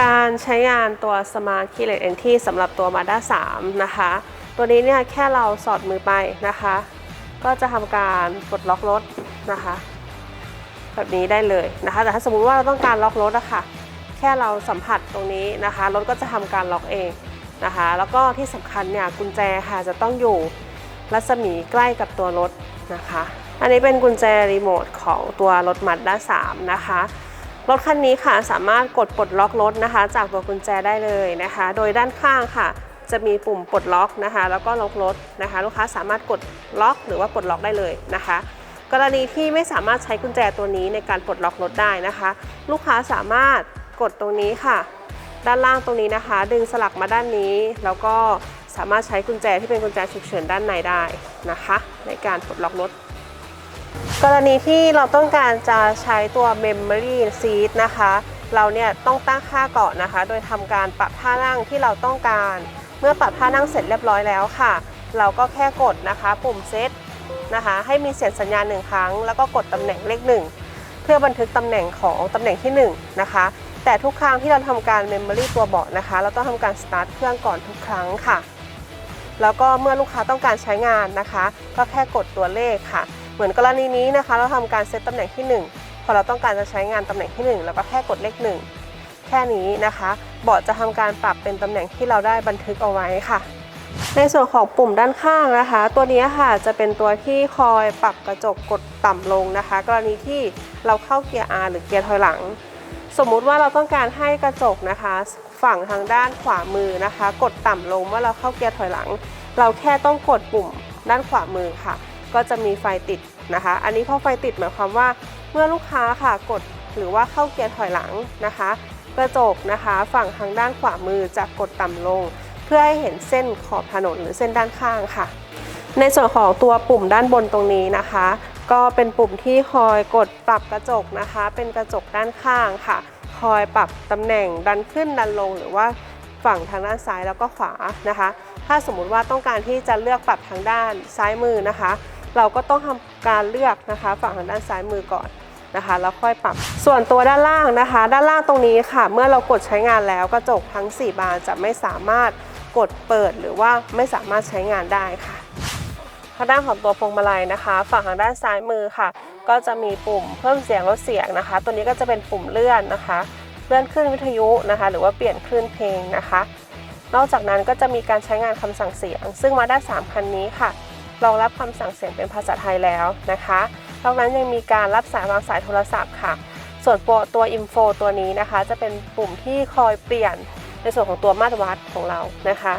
การใช้งานตัว Smart Keyless Entry สำหรับตัว Mazda 3 นะคะ ตัวนี้เนี่ยแค่เราสอดมือไปนะคะ ก็จะทำการปลดล็อกรถนะคะ แบบนี้ได้เลยนะคะ แต่ถ้าสมมติว่าเราต้องการล็อกรถอะค่ะ แค่เราสัมผัสตรงนี้นะคะ รถก็จะทำการล็อกเองนะคะ แล้วก็ที่สำคัญเนี่ยกุญแจค่ะจะต้องอยู่รัศมีใกล้กับตัวรถนะคะ อันนี้เป็นกุญแจรีโมทของตัวรถ Mazda 3นะคะ รถคันนี้ค่ะสามารถกดปลดล็อกรถนะคะ จากตัวกุญแจได้เลยนะคะ โดยด้านข้างค่ะ จะมีปุ่มปลดล็อกนะคะ แล้วก็ล็อกรถนะคะ ลูกค้าสามารถกดล็อกหรือว่าปลดล็อกได้เลยนะคะ กรณีที่ไม่สามารถใช้กุญแจตัวนี้ในการปลดล็อกรถได้นะคะ ลูกค้าสามารถกดตรงนี้ค่ะ ด้านล่างตรงนี้นะคะ ดึงสลักมาด้านนี้ แล้วก็สามารถใช้กุญแจที่เป็นกุญแจฉุกเฉินด้านในได้นะคะ ในการปลดล็อกรถ กรณีที่เราต้องการจะใช้ตัว Memory Seat นะคะ เราเนี่ยต้องตั้งค่าก่อนนะคะ โดยทำการปรับท่านั่งที่เราต้องการ เมื่อปรับท่านั่งเสร็จเรียบร้อยแล้วค่ะ เราก็แค่กดนะคะ ปุ่มเซตนะคะ ให้มีเสียงสัญญาณหนึ่งครั้ง แล้วก็กดตำแหน่งเลขหนึ่งเพื่อบันทึกตำแหน่งของตำแหน่งที่หนึ่งนะคะ แต่ทุกครั้งที่เราทำการ Memory ตัวเบาะนะคะ เราต้องทำการ Start เครื่องก่อนทุกครั้งค่ะ แล้วก็เมื่อลูกค้าต้องการใช้งานนะคะ ก็แค่กดตัวเลขค่ะ เหมือนกรณีนี้นะคะ เราทำการเซตตำแหน่งที่ 1 พอเราต้องการจะใช้งานตำแหน่งที่ 1 แล้วก็แค่กดเลข 1 แค่นี้นะคะเบาะจะทำการปรับเป็นตำแหน่งที่เราได้บันทึกเอาไว้ค่ะ ในส่วนของปุ่มด้านข้างนะคะ ตัวนี้ค่ะจะเป็นตัวที่คอยปรับกระจกกดต่ำลงนะคะ กรณีที่เราเข้าเกียร์ R หรือเกียร์ถอยหลัง สมมุติว่าเราต้องการให้กระจกนะคะ ฝั่งทางด้านขวามือนะคะ กดต่ำลงเมื่อเราเข้าเกียร์ถอยหลัง เราแค่ต้องกดปุ่มด้านขวามือค่ะ ก็จะมีไฟติดนะคะ อันนี้พอไฟติดหมายความว่าเมื่อลูกค้าค่ะกดหรือว่าเข้าเกียร์ถอยหลังนะคะ กระจกนะคะฝั่งทางด้านขวามือจะกดต่ำลง เพื่อให้เห็นเส้นขอบถนนหรือเส้นด้านข้างค่ะ ในส่วนของตัวปุ่มด้านบนตรงนี้นะคะ ก็เป็นปุ่มที่คอยกดปรับกระจกนะคะ เป็นกระจกด้านข้างค่ะ คอยปรับตำแหน่งดันขึ้นดันลงหรือว่าฝั่งทางด้านซ้ายแล้วก็ขวานะคะ ถ้าสมมุติว่าต้องการที่จะเลือกปรับทางด้านซ้ายมือนะคะ เราก็ต้องทำการเลือกนะคะฝั่งทางด้านซ้ายมือก่อนนะคะแล้วค่อยปรับ ส่วนตัวด้านล่างนะคะ ด้านล่างตรงนี้ค่ะ เมื่อเรากดใช้งานแล้วกระจกทั้ง 4 บานจะไม่สามารถกดเปิดหรือว่าไม่สามารถใช้งานได้ค่ะทางด้านของตัวพวงมาลัยนะคะ ฝั่งทางด้านซ้ายมือค่ะ ก็จะมีปุ่มเพิ่มเสียงลดเสียงนะคะ ตัวนี้ก็จะเป็นปุ่มเลื่อนนะคะเลื่อนขึ้นวิทยุนะคะ หรือว่าเปลี่ยนคลื่นเพลงนะคะ นอกจากนั้นก็จะมีการใช้งานคำสั่งเสียง ซึ่งมาด้าน3คันนี้ค่ะ รองรับคำสั่งเสียงเป็นภาษาไทยแล้วนะคะนอกนั้นยังมีการรับสายวางสายโทรศัพท์ค่ะ ส่วนตัวตัวอินโฟตัวนี้นะคะ จะเป็นปุ่มที่คอยเปลี่ยนในส่วนของตัวมาตรวัดของเรานะคะ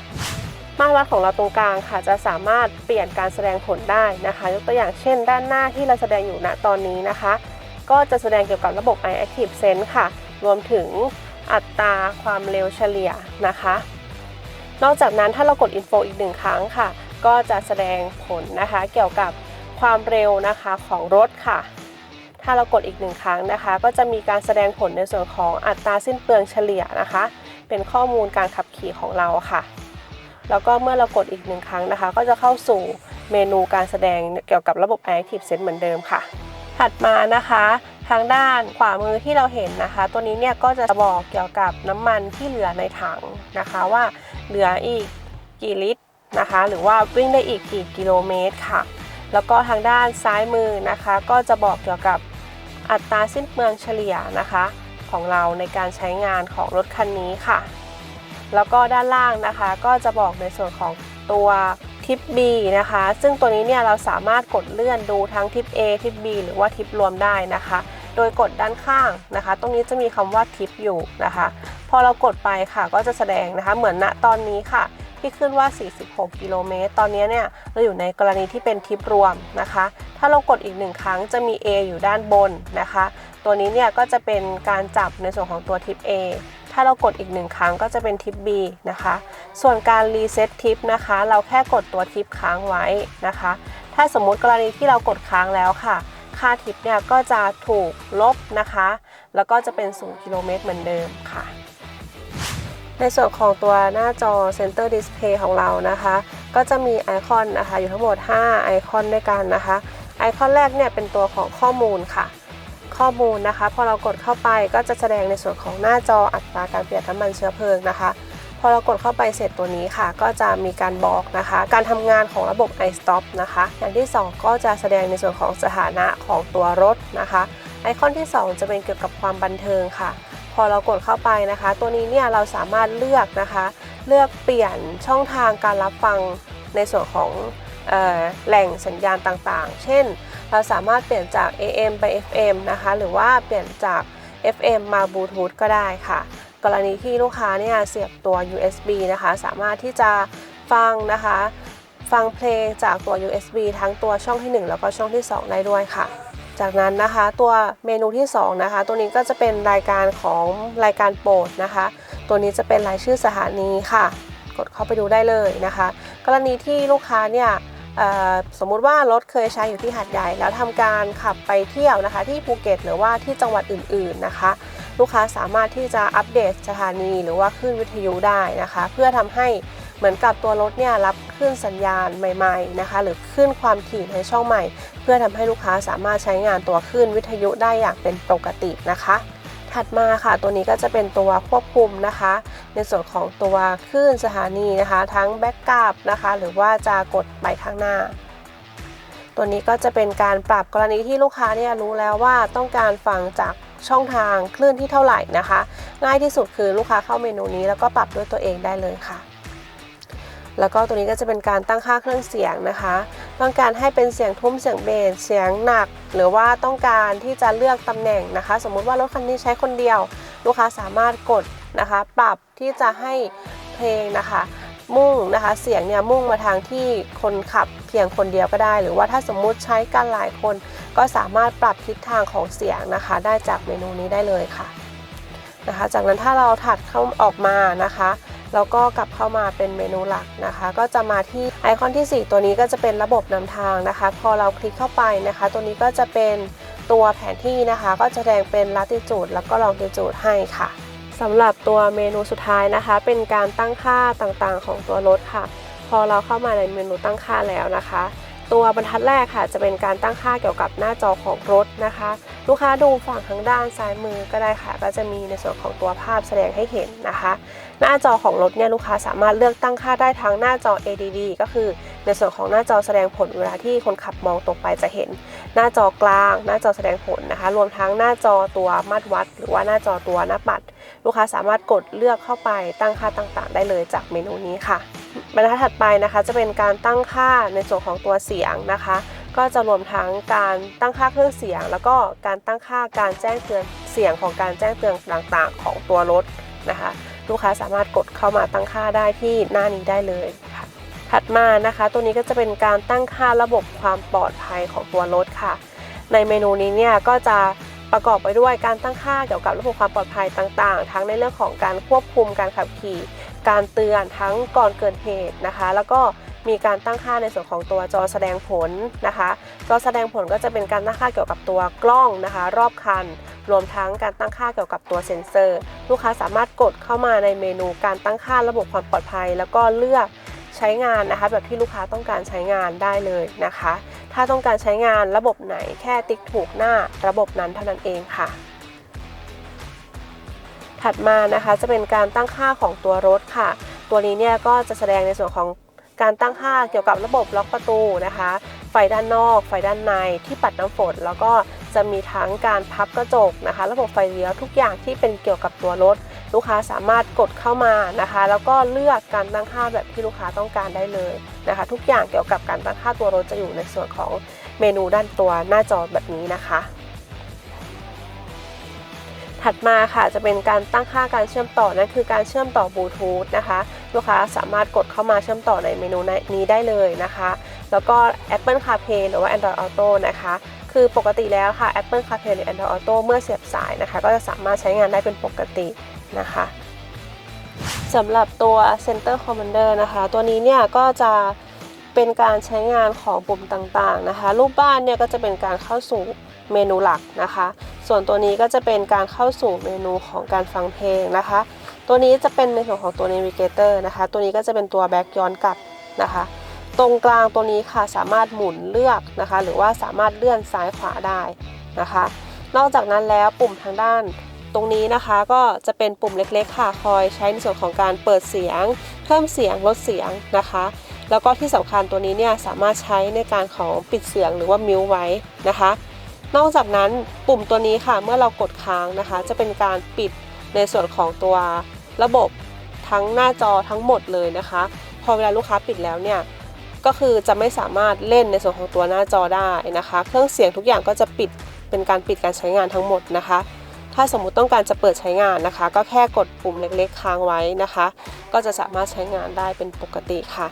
มาตรวัดของเราตรงกลางค่ะจะสามารถเปลี่ยนการแสดงผลได้นะคะ ยกตัวอย่างเช่น ด้านหน้าที่เราแสดงอยู่ณตอนนี้นะคะ ก็จะแสดงเกี่ยวกับระบบ iActive Sense ค่ะ รวมถึงอัตราความเร็วเฉลี่ยนะคะ นอกจากนั้นถ้าเรากด Info อีกหนึ่งครั้งค่ะ ก็จะแสดงผลนะคะ เกี่ยวกับความเร็วนะคะของรถค่ะ ถ้าเรากดอีกหนึ่งครั้งนะคะ ก็จะมีการแสดงผลในส่วนของอัตราสิ้นเปลืองเฉลี่ยนะคะ เป็นข้อมูลการขับขี่ของเราค่ะ แล้วก็เมื่อเรากดอีกหนึ่งครั้งนะคะ ก็จะเข้าสู่เมนูการแสดงเกี่ยวกับระบบ Active Sense เหมือนเดิมค่ะ ถัดมานะคะทางด้านขวามือที่เราเห็นนะคะ ตัวนี้เนี่ยก็จะบอกเกี่ยวกับน้ำมันที่เหลือในถังนะคะว่าเหลืออีกกี่ลิตร นะคะ หรือว่าวิ่งได้อีกกี่กิโลเมตรค่ะ แล้วก็ทางด้านซ้ายมือนะคะ ก็จะบอกเกี่ยวกับอัตราสิ้นเปลืองเฉลี่ยนะคะ ของเราในการใช้งานของรถคันนี้ค่ะ แล้วก็ด้านล่างนะคะก็จะบอกในส่วนของตัวทิป B นะคะ ซึ่งตัวนี้เนี่ยเราสามารถกดเลื่อนดูทั้งทิป A ทิป B หรือว่าทิปรวมได้นะคะ โดยกดด้านข้างนะคะ ตรงนี้จะมีคำว่าทิปอยู่นะคะ พอเรากดไปค่ะก็จะแสดงนะคะ เหมือนณตอนนี้ค่ะ ที่ขึ้นว่า 46 กิโลเมตร ตอนนี้เนี่ยเราอยู่ในกรณีที่เป็นทิปรวมนะคะ ถ้าเรากดอีกหนึ่งครั้งจะมี A อยู่ด้านบนนะคะ ตัวนี้เนี่ยก็จะเป็นการจับในส่วนของตัวทิป A ถ้าเรากดอีกหนึ่งครั้งก็จะเป็นทิป B นะคะ ส่วนการรีเซ็ตทิปนะคะ เราแค่กดตัวทิปค้างไว้นะคะ ถ้าสมมุติกรณีที่เรากดค้างแล้วค่ะ ค่าทิปเนี่ยก็จะถูกลบนะคะ แล้วก็จะเป็น0กิโลเมตรเหมือนเดิมค่ะ ในส่วนของตัวหน้าจอ Center Display ของเรานะคะ ก็จะมีไอคอนนะคะอยู่ทั้งหมด 5 ไอคอนด้วยกันนะคะ ไอคอนแรกเนี่ยเป็นตัวของข้อมูลค่ะ ข้อมูลนะคะ พอเรากดเข้าไปก็จะแสดงในส่วนของหน้าจออัตราการเประหยัดน้ำมันเชื้อเพลิงนะคะ พอเรากดเข้าไปเสร็จตัวนี้ค่ะ ก็จะมีการบอกนะคะ การทำงานของระบบ iStop นะคะ อย่างที่ 2 ก็จะแสดงในส่วนของสถานะของตัวรถนะคะ ไอคอนที่ 2 จะเป็นเกี่ยวกับความบันเทิงค่ะ พอเรากดเข้าไปนะคะ ตัวนี้เนี่ยเราสามารถเลือกนะคะ เลือกเปลี่ยนช่องทางการรับฟังในส่วนของออแหล่งสัญญาณต่างๆ เช่น เราสามารถเปลี่ยนจาก AM ไป FM นะคะ หรือว่าเปลี่ยนจาก FM มาบลูทูธก็ได้ค่ะ กรณีที่ลูกค้าเนี่ยเสียบตัว USB นะคะ สามารถที่จะฟังนะคะ ฟังเพลงจากตัว USB ทั้งตัวช่องที่ 1 แล้วก็ช่องที่ 2 ได้ด้วยค่ะ จากนั้นนะคะตัวเมนูที่2นะคะตัวนี้ก็จะเป็นรายการของรายการโปรดนะคะ ตัวนี้จะเป็นรายชื่อสถานีค่ะ กดเข้าไปดูได้เลยนะคะ กรณีที่ลูกค้าเนี่ยสมมุติว่ารถเคยใช้อยู่ที่หาดใหญ่ แล้วทำการขับไปเที่ยวนะคะ ที่ภูเก็ตหรือว่าที่จังหวัดอื่นๆนะคะ ลูกค้าสามารถที่จะอัปเดตสถานีหรือว่าคลื่นวิทยุได้นะคะ เพื่อทำให้เหมือนกับตัวรถเนี่ยรับคลื่นสัญญาณใหม่ ๆนะคะ หรือคลื่นความถี่ในช่องใหม่ พื่อทำให้ลูกค้าสามารถใช้งานตัวคลื่นวิทยุได้อย่างเป็นปกตินะคะ ถัดมาค่ะ ตัวนี้ก็จะเป็นตัวควบคุมนะคะ ในส่วนของตัวคลื่นสถานีนะคะ ทั้งแบ็กกราฟนะคะ หรือว่าจะกดไปข้างหน้าตัวนี้ก็จะเป็นการปรับกรณีที่ลูกค้าเนี่ยรู้แล้วว่าต้องการฟังจากช่องทางคลื่นที่เท่าไหร่นะคะ ง่ายที่สุดคือลูกค้าเข้าเมนูนี้แล้วก็ปรับด้วยตัวเองได้เลยค่ะ แล้วก็ตัวนี้ก็จะเป็นการตั้งค่าเครื่องเสียงนะคะ ต้องการให้เป็นเสียงทุ้มเสียงเบสเสียงหนัก หรือว่าต้องการที่จะเลือกตำแหน่งนะคะ สมมุติว่ารถคันนี้ใช้คนเดียว ลูกค้าสามารถกดนะคะ ปรับที่จะให้เพลงนะคะ มุ่งนะคะเสียงเนี่ยมุ่งมาทางที่คนขับเพียงคนเดียวก็ได้ หรือว่าถ้าสมมุติใช้กันหลายคน ก็สามารถปรับทิศทางของเสียงนะคะ ได้จากเมนูนี้ได้เลยค่ะนะคะ จากนั้นถ้าเราถัดเข้าออกมานะคะ แล้วก็กลับเข้ามาเป็นเมนูหลักนะคะ ก็จะมาที่ไอคอนที่ 4 ตัวนี้ก็จะเป็นระบบนำทางนะคะ พอเราคลิกเข้าไปนะคะ ตัวนี้ก็จะเป็นตัวแผนที่นะคะ ก็จะแสดงเป็นลัติจูดแล้วก็ลองติจูดให้ค่ะสำหรับตัวเมนูสุดท้ายนะคะ เป็นการตั้งค่าต่างๆ ของตัวรถค่ะ พอเราเข้ามาในเมนูตั้งค่าแล้วนะคะ ตัวบรรทัดแรกค่ะ จะเป็นการตั้งค่าเกี่ยวกับหน้าจอของรถนะคะ ลูกค้าดูฝั่งทางด้านซ้ายมือก็ได้ค่ะ ก็จะมีในส่วนของตัวภาพแสดงให้เห็นนะคะ หน้าจอของรถเนี่ยลูกค้าสามารถเลือกตั้งค่าได้ทั้งหน้าจอ ADD ก็คือ ในส่วนของหน้าจอแสดงผลเวลาที่คนขับมองตรงไปจะเห็นหน้าจอกลาง หน้าจอแสดงผลนะคะ รวมทั้งหน้าจอตัวมาตรวัด หรือว่าหน้าจอตัวหน้าปัด ลูกค้าสามารถกดเลือกเข้าไปตั้งค่าต่างๆ ได้เลยจากเมนูนี้ค่ะบรรทัดถัดไปนะคะจะเป็นการตั้งค่าในส่วนของตัวเสียงนะคะ ก็จะรวมทั้งการตั้งค่าเครื่องเสียง แล้วก็การตั้งค่าการแจ้งเตือนเสียงของการแจ้งเตือนต่างๆ ของตัวรถนะคะ ลูกค้าสามารถกดเข้ามาตั้งค่าได้ที่หน้านี้ได้เลย ถัดมานะคะ ตัวนี้ก็จะเป็นการตั้งค่าระบบความปลอดภัยของตัวรถค่ะ ในเมนูนี้เนี่ยก็จะประกอบไปด้วยการตั้งค่าเกี่ยวกับระบบความปลอดภัยต่างๆ ทั้งในเรื่องของการควบคุมการขับขี่ การเตือนทั้งก่อนเกิดเหตุนะคะ แล้วก็มีการตั้งค่าในส่วนของตัวจอแสดงผลนะคะจอแสดงผลก็จะเป็นการตั้งค่าเกี่ยวกับตัวกล้องนะคะ รอบคัน รวมทั้งการตั้งค่าเกี่ยวกับตัวเซ็นเซอร์ ลูกค้าสามารถกดเข้ามาในเมนูการตั้งค่าระบบความปลอดภัย แล้วก็เลือก ใช้งานนะคะแบบที่ลูกค้าต้องการใช้งานได้เลยนะคะ ถ้าต้องการใช้งานระบบไหนแค่ติ๊กถูกหน้าระบบนั้นเท่านั้นเองค่ะ ถัดมานะคะจะเป็นการตั้งค่าของตัวรถค่ะ ตัวนี้เนี่ยก็จะแสดงในส่วนของการตั้งค่าเกี่ยวกับระบบล็อกประตูนะคะ ไฟด้านนอก ไฟด้านในที่ปัดน้ำฝน แล้วก็จะมีทั้งการพับกระจกนะคะ ระบบไฟเลี้ยวทุกอย่างที่เป็นเกี่ยวกับตัวรถ ลูกค้าสามารถกดเข้ามานะคะ แล้วก็เลือกการตั้งค่าแบบที่ลูกค้าต้องการได้เลยนะคะ ทุกอย่างเกี่ยวกับการตั้งค่าตัวรถจะอยู่ในส่วนของเมนูด้านตัวหน้าจอแบบนี้นะคะ ถัดมาค่ะจะเป็นการตั้งค่าการเชื่อมต่อนั่นคือการเชื่อมต่อบลูทูธนะคะ ลูกค้าสามารถกดเข้ามาเชื่อมต่อในเมนูนี้ได้เลยนะคะ แล้วก็ Apple CarPlay หรือว่า Android Auto นะคะ คือปกติแล้วค่ะ Apple CarPlay หรือ Android Auto เมื่อเสียบสายนะคะ ก็จะสามารถใช้งานได้เป็นปกตินะคะสำหรับตัว Center Commander นะคะ ตัวนี้เนี่ยก็จะเป็นการใช้งานของปุ่มต่างๆนะคะ รูปบ้านเนี่ยก็จะเป็นการเข้าสู่เมนูหลักนะคะ ส่วนตัวนี้ก็จะเป็นการเข้าสู่เมนูของการฟังเพลงนะคะ ตัวนี้จะเป็นในส่วนของตัว Navigator นะคะ ตัวนี้ก็จะเป็นตัวแบ็กย้อนกลับนะคะ ตรงกลางตัวนี้ค่ะสามารถหมุนเลือกนะคะ หรือว่าสามารถเลื่อนซ้ายขวาได้นะคะ นอกจากนั้นแล้วปุ่มทางด้านตรงนี้นะคะก็จะเป็นปุ่มเล็กๆค่ะคอยใช้ในส่วนของการเปิดเสียง เพิ่มเสียงลดเสียงนะคะ แล้วก็ที่สำคัญตัวนี้เนี่ยสามารถใช้ในการของปิดเสียงหรือว่ามิวไว้นะคะ นอกจากนั้นปุ่มตัวนี้ค่ะเมื่อเรากดค้างนะคะ จะเป็นการปิดในส่วนของตัวระบบทั้งหน้าจอทั้งหมดเลยนะคะ พอเวลาลูกค้าปิดแล้วเนี่ย ก็คือจะไม่สามารถเล่นในส่วนของตัวหน้าจอได้นะคะ เครื่องเสียงทุกอย่างก็จะปิดเป็นการปิดการใช้งานทั้งหมดนะคะ ถ้าสมมุติต้องการจะเปิดใช้งานนะคะ ก็แค่กดปุ่มเล็กๆ ค้างไว้นะคะ ก็จะสามารถใช้งานได้เป็นปกติค่ะ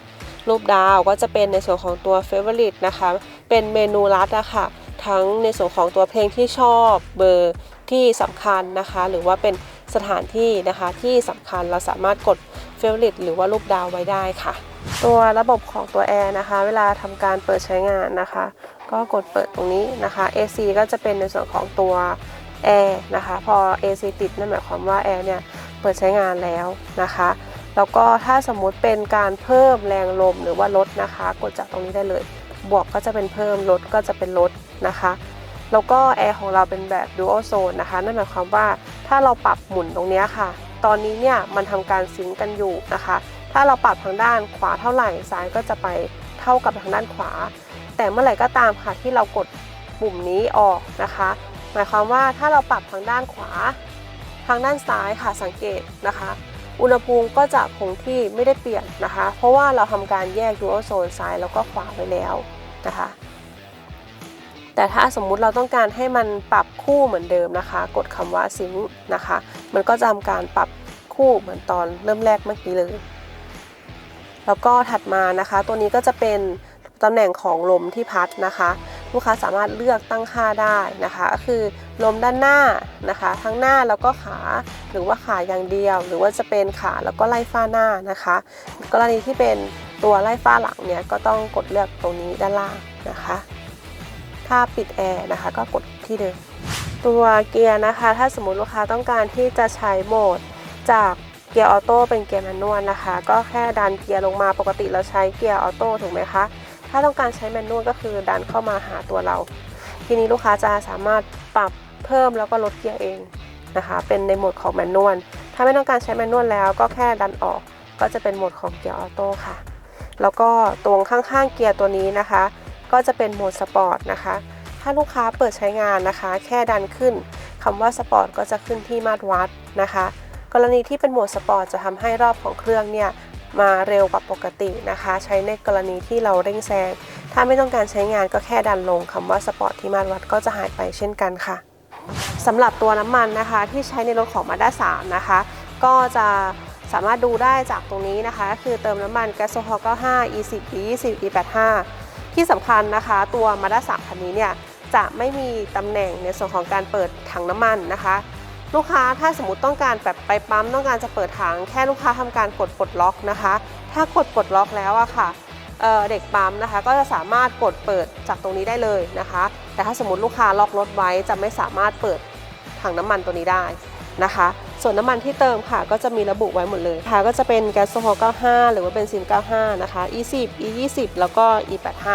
รูปดาวก็จะเป็นในส่วนของตัว Favorite นะคะ เป็นเมนูลัดอะค่ะทั้งในส่วนของตัวเพลงที่ชอบเบอร์ที่สำคัญนะคะ หรือว่าเป็นสถานที่นะคะที่สำคัญเราสามารถกด Favorite หรือว่ารูปดาวไว้ได้ค่ะ ตัวระบบของตัวแอร์นะคะ เวลาทำการเปิดใช้งานนะคะ ก็กดเปิดตรงนี้นะคะ AC ก็จะเป็นในส่วนของตัวแอร์นะคะ พอ AC ติดนั่นหมายความว่าแอร์เนี่ยเปิดใช้งานแล้วนะคะ แล้วก็ถ้าสมมุติเป็นการเพิ่มแรงลมหรือว่าลดนะคะ กดจากตรงนี้ได้เลย บวกก็จะเป็นเพิ่มลดก็จะเป็นลดนะคะแล้วก็แอร์ของเราเป็นแบบ dual zone นะคะ นั่นหมายความว่าถ้าเราปรับหมุนตรงนี้ค่ะ ตอนนี้เนี่ยมันทำการซิงกันอยู่นะคะ ถ้าเราปรับทางด้านขวาเท่าไหร่ซ้ายก็จะไปเท่ากับทางด้านขวา แต่เมื่อไหร่ก็ตามค่ะที่เรากดปุ่มนี้ออกนะคะ หมายความว่าถ้าเราปรับทางด้านขวา ทางด้านซ้ายค่ะสังเกตนะคะ อุณหภูมิก็จะคงที่ไม่ได้เปลี่ยนนะคะ เพราะว่าเราทำการแยก dual zone ซ้ายแล้วก็ขวาไว้แล้วนะคะแต่ถ้าสมมุติเราต้องการให้มันปรับคู่เหมือนเดิมนะคะ กดคำว่าซิงค์นะคะ มันก็จะทำการปรับคู่เหมือนตอนเริ่มแรกเมื่อกี้เลย แล้วก็ถัดมานะคะ ตัวนี้ก็จะเป็นตำแหน่งของลมที่พัดนะคะ ลูกค้าสามารถเลือกตั้งค่าได้นะคะก็คือลมด้านหน้านะคะ ทั้งหน้าแล้วก็ขาหรือว่าขาอย่างเดียว หรือว่าจะเป็นขาแล้วก็ไล่ฝ้าหน้านะคะ กรณีที่เป็นตัวไล่ฝ้าหลังเนี่ยก็ต้องกดเลือกตรงนี้ด้านล่างนะคะ ถ้าปิดแอร์นะคะก็กดที่เดิมตัวเกียร์นะคะ ถ้าสมมติลูกค้าต้องการที่จะใช้โหมดจาก เกียร์ออโต้เป็นเกียร์แมนนวลนะคะ ก็แค่ดันเกียร์ลงมาปกติเราใช้เกียร์ออโต้ถูกไหมคะ ถ้าต้องการใช้แมนนวลก็คือดันเข้ามาหาตัวเรา ทีนี้ลูกค้าจะสามารถปรับเพิ่มแล้วก็ลดเกียร์เองนะคะ เป็นในโหมดของแมนนวล ถ้าไม่ต้องการใช้แมนนวลแล้วก็แค่ดันออก ก็จะเป็นโหมดของเกียร์ออโต้ค่ะ แล้วก็ตรงข้างๆเกียร์ตัวนี้นะคะ ก็จะเป็นโหมดสปอร์ตนะคะ ถ้าลูกค้าเปิดใช้งานนะคะ แค่ดันขึ้นคำว่าสปอร์ตก็จะขึ้นที่มาตรวัดนะคะ กรณีที่เป็นโหมดสปอร์ตจะทำให้รอบของเครื่องเนี่ยมาเร็วกว่าปกตินะคะ ใช้ในกรณีที่เราเร่งแซง ถ้าไม่ต้องการใช้งานก็แค่ดันลงคำว่าสปอร์ตที่มาตรวัดก็จะหายไปเช่นกันค่ะสำหรับตัวน้ำมันนะคะที่ใช้ในรถของ Mazda 3 นะคะ ก็จะสามารถดูได้จากตรงนี้นะคะ คือเติมน้ำมันแก๊สโซฮอล์95 E10 E20 E85 ที่สำคัญนะคะตัว Mazda 3คันนี้เนี่ยจะไม่มีตำแหน่งในส่วนของการเปิดถังน้ำมันนะคะ ลูกค้าถ้าสมมติต้องการแบบไปปั๊มต้องการจะเปิดถังแค่ลูกค้าทำการกดปลดล็อกนะคะ ถ้ากดปลดล็อกแล้วอะค่ะเเด็กปั๊มนะคะ ก็จะสามารถกดเปิดจากตรงนี้ได้เลยนะคะ แต่ถ้าสมมติลูกค้าล็อกรถไว้จะไม่สามารถเปิดถังน้ำมันตัวนี้ได้นะคะ ส่วนน้ำมันที่เติมค่ะ ก็จะมีระบุไว้หมดเลยค่ะ ก็จะเป็นแก๊สโซฮอล์95 หรือว่าเบนซิน 95 นะคะ E10 E20 แล้วก็ E85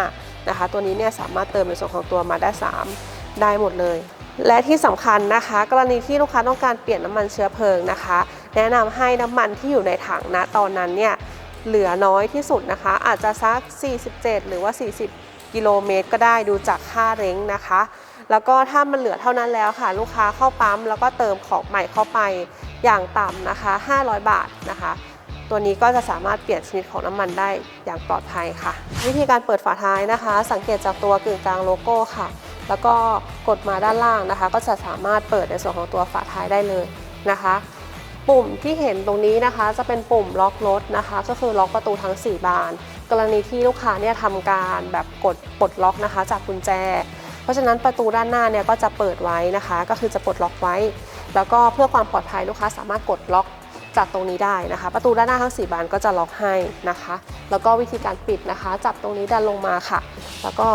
นะคะ ตัวนี้เนี่ยสามารถเติมในส่วนของตัว Mazda 3ได้หมดเลย และที่สำคัญนะคะ กรณีที่ลูกค้าต้องการเปลี่ยนน้ำมันเชื้อเพลิงนะคะ แนะนำให้น้ำมันที่อยู่ในถังนะตอนนั้นเนี่ยเหลือน้อยที่สุดนะคะ อาจจะสัก 47 หรือว่า 40 กิโลเมตรก็ได้ดูจากค่าเร้งนะคะ แล้วก็ถ้ามันเหลือเท่านั้นแล้วค่ะ ลูกค้าเข้าปั๊มแล้วก็เติมของใหม่เข้าไปอย่างต่ำนะคะ 500 บาทนะคะ ตัวนี้ก็จะสามารถเปลี่ยนชนิดของน้ำมันได้อย่างปลอดภัยค่ะ วิธีการเปิดฝาท้ายนะคะ สังเกตจากตัวกึ่งกลางโลโก้ค่ะ แล้วก็กดมาด้านล่างนะคะ ก็จะสามารถเปิดในส่วนของตัวฝาท้ายได้เลยนะคะ ปุ่มที่เห็นตรงนี้นะคะจะเป็นปุ่มล็อกรถนะคะ ก็คือล็อกประตูทั้ง 4 บาน กรณีที่ลูกค้าเนี่ยทำการแบบกดปลดล็อกนะคะ จากกุญแจ เพราะฉะนั้นประตูด้านหน้าเนี่ยก็จะเปิดไว้นะคะ ก็คือจะปลดล็อกไว้ แล้วก็เพื่อความปลอดภัยลูกค้าสามารถกดล็อกจากตรงนี้ได้นะคะ ประตูด้านหน้าทั้ง 4 บานก็จะล็อกให้นะคะ แล้วก็วิธีการปิดนะคะ จับตรงนี้ดันลงมาค่ะ แล้วก็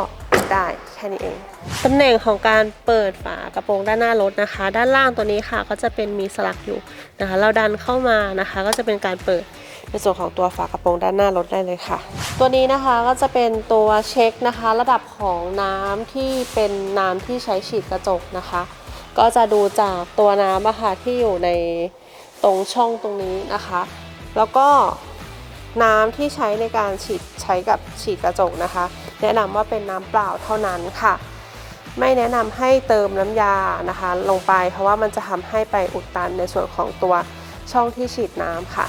ได้แค่นี้เองตำแหน่งของการเปิดฝากระโปรงด้านหน้ารถนะคะ ด้านล่างตัวนี้ค่ะก็จะเป็นมีสลักอยู่นะคะ เราดันเข้ามานะคะ ก็จะเป็นการเปิดในส่วนของตัวฝากระโปรงด้านหน้ารถได้เลยค่ะ ตัวนี้นะคะก็จะเป็นตัวเช็คนะคะ ระดับของน้ำที่เป็นน้ำที่ใช้ฉีดกระจกนะคะ ก็จะดูจากตัวน้ำอะค่ะที่อยู่ในตรงช่องตรงนี้นะคะ แล้วก็น้ำที่ใช้ในการฉีดใช้กับฉีดกระจกนะคะ แนะนำว่าเป็นน้ำเปล่าเท่านั้นค่ะ ไม่แนะนำให้เติมน้ำยานะคะ ลงไปเพราะว่ามันจะทำให้ไปอุดตันในส่วนของตัวช่องที่ฉีดน้ำค่ะ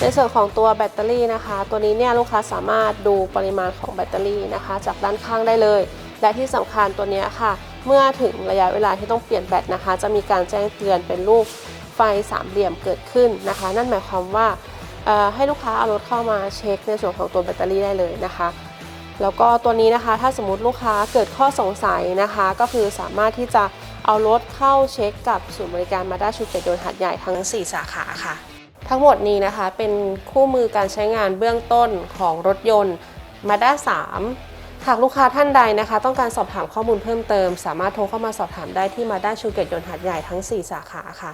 ในส่วนของตัวแบตเตอรี่นะคะ ตัวนี้เนี่ยลูกค้าสามารถดูปริมาณของแบตเตอรี่นะคะ จากด้านข้างได้เลย และที่สำคัญตัวนี้ค่ะ เมื่อถึงระยะเวลาที่ต้องเปลี่ยนแบตนะคะ จะมีการแจ้งเตือนเป็นรูปไฟสามเหลี่ยมเกิดขึ้นนะคะ นั่นหมายความว่าให้ลูกค้าเอารถเข้ามาเช็คในส่วนของตัวแบตเตอรี่ได้เลยนะคะ แล้วก็ตัวนี้นะคะถ้าสมมติลูกค้าเกิดข้อสงสัยนะคะ ก็คือสามารถที่จะเอารถเข้าเช็คกับศูนย์บริการมาด้าชูเกตโดนหัดใหญ่ทั้ง 4 สาขาค่ะ ทั้งหมดนี้นะคะเป็นคู่มือการใช้งานเบื้องต้นของรถยนต์มาด้า3หากลูกค้าท่านใดนะคะ ต้องการสอบถามข้อมูลเพิ่มเติม สามารถโทรเข้ามาสอบถามได้ที่มาด้าชูเกตยนหัดใหญ่ทั้ง 4 สาขาค่ะ